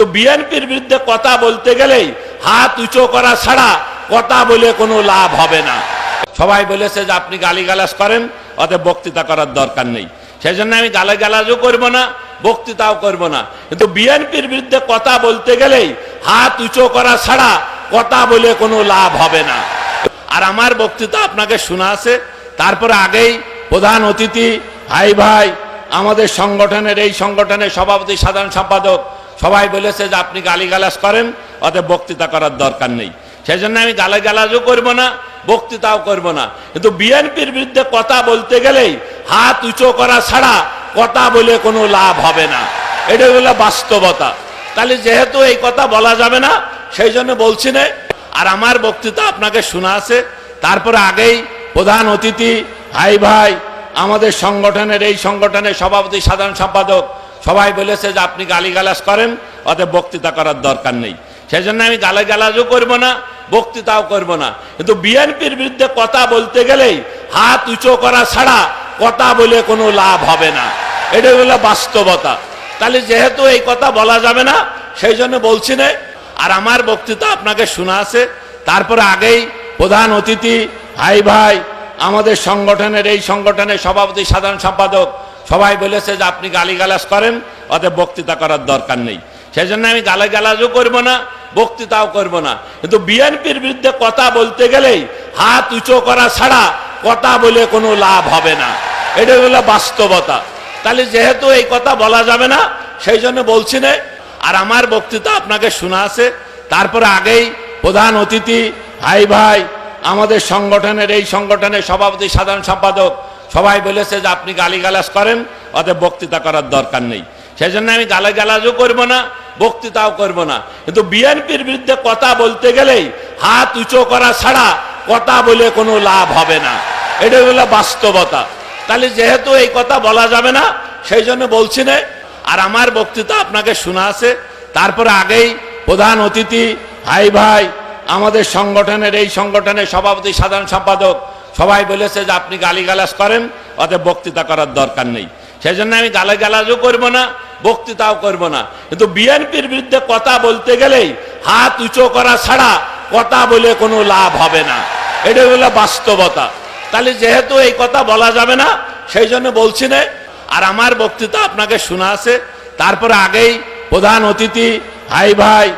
বিএনপির বিরুদ্ধে কথা বলতে গেলেই হাত উঁচু করা ছাড়া কথা বলে কোনো লাভ হবে না। সবাই বলেছে যে আপনি গালিগালাজ করেন, অতএব বক্তৃতা করার দরকার নেই। সেই জন্য আমি গালাগালাজও করব না, বক্তৃতাও করব না। কিন্তু বিএনপির বিরুদ্ধে কথা বলতে গেলেই হাত উঁচু করা ছাড়া কথা বলে কোনো লাভ হবে না। আর আমার বক্তৃতা আপনাকে শোনা আছে, তারপরে আগেই প্রধান অতিথি ভাই ভাই, আমাদের সংগঠনের এই সংগঠনের সভাপতি, সাধারণ সম্পাদক সবাই বলেছে যে আপনি গালিগালাজ করেন, অতএব বক্তৃতা করার দরকার নেই। সেই জন্য আমি গালাগালাজও করব না, বক্তৃতাও করব না। কিন্তু বিএনপির বিরুদ্ধে কথা বলতে গেলেই হাত উঁচু করা ছাড়া কথা বলে কোনো লাভ হবে না। এটা হলো বাস্তবতা। তাহলে যেহেতু এই কথা বলা যাবে না, সেই জন্য বলছি না, আর আমার বক্তৃতা আপনাকে শোনা আছে। তারপরে আগেই প্রধান অতিথি ভাই ভাই, আমাদের সংগঠনের, এই সংগঠনের সভাপতি, সাধারণ সম্পাদক সবাই বলেছে যে আপনি গালিগালাজ করেন, অতএব বক্তৃতা করার দরকার নেই। সেই জন্য আমি গালিগালাজও করব না, বক্তৃতাও করব না। কিন্তু বিএনপির বিরুদ্ধে কথা বলতে গেলেই হাত উঁচু করা ছাড়া কথা বলে কোনো লাভ হবে না। এটা হলো বাস্তবতা। তাহলে যেহেতু এই কথা বলা যাবে না, সেই জন্য বলছি না, আর আমার বক্তৃতা আপনাকে শোনা আছে। তারপরে আগেই প্রধান অতিথি, ভাই ভাই, আমাদের সংগঠনের, এই সংগঠনের সভাপতি, সাধারণ সম্পাদক সবাই বলেছে যে আপনি গালিগালাজ করেন, অতএব বক্তৃতা করার দরকার নেই। সেই জন্য আমি গালাগালাজও করব না, বক্তৃতাও করব না। কিন্তু বিএনপির বিরুদ্ধে কথা বলতে গেলেই হাত উঁচু করা ছাড়া কথা বলে কোনো লাভ হবে না। এটা হলো বাস্তবতা। তাহলে যেহেতু এই কথা বলা যাবে না, সেই জন্য বলছি না, আর আমার বক্তৃতা আপনাকে শোনা আছে। তারপরে আগেই প্রধান অতিথি ভাই ভাই, আমাদের সংগঠনের এই সংগঠনের সভাপতি, সাধারণ সম্পাদক সবাই বলেছে যে আপনি গালিগালাজ করেন, অতএব বক্তৃতা করার দরকার নেই। সেই জন্য আমি গালাগালাজও করব না, বক্তৃতাও করব না। কিন্তু বিএনপির বিরুদ্ধে কথা বলতে গেলেই হাত উঁচু করা ছাড়া কথা বলে কোনো লাভ হবে না। এটা হলো বাস্তবতা। তাহলে যেহেতু এই কথা বলা যাবে না, সেই জন্য বলছি না, আর আমার বক্তৃতা আপনাকে শোনা আছে। তারপরে আগেই প্রধান অতিথি, ভাই ভাই, আমাদের সংগঠনের, এই সংগঠনের সভাপতি, সাধারণ সম্পাদক সবাই বলেছে যে আপনি গালিগালাজ করেন, অতএব বক্তৃতা করার দরকার নেই। সেই জন্য আমি গালাগালাজও করব না, বক্তৃতাও করব না। কিন্তু বিএনপির বিরুদ্ধে কথা বলতে গেলেই হাত উঁচু করা ছাড়া কথা বলে কোনো লাভ হবে না। এটা হলো বাস্তবতা। তাহলে যেহেতু এই কথা বলা যাবে না, সেই জন্য বলছি না, আর আমার বক্তৃতা আপনাকে শোনা আছে। তারপরে আগেই প্রধান অতিথি ভাই ভাই,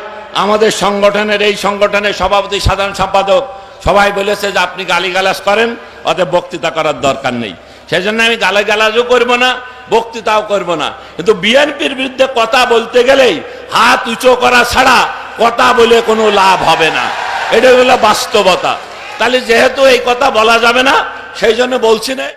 আমাদের সংগঠনের, এই সংগঠনের সভাপতি, সাধারণ সম্পাদক সবাই বলেছে যে আপনি গালিগালাজ করেন, অতএব বক্তৃতা করার দরকার নেই। সেই জন্য আমি গালিগালাজও করব না, বক্তৃতাও করব না। কিন্তু বিএনপির বিরুদ্ধে কথা বলতে গেলেই হাত উঁচু করা ছাড়া কথা বলে কোনো লাভ হবে না। এটা হলো বাস্তবতা। তাহলে যেহেতু এই কথা বলা যাবে না, সেই জন্য বলছি না।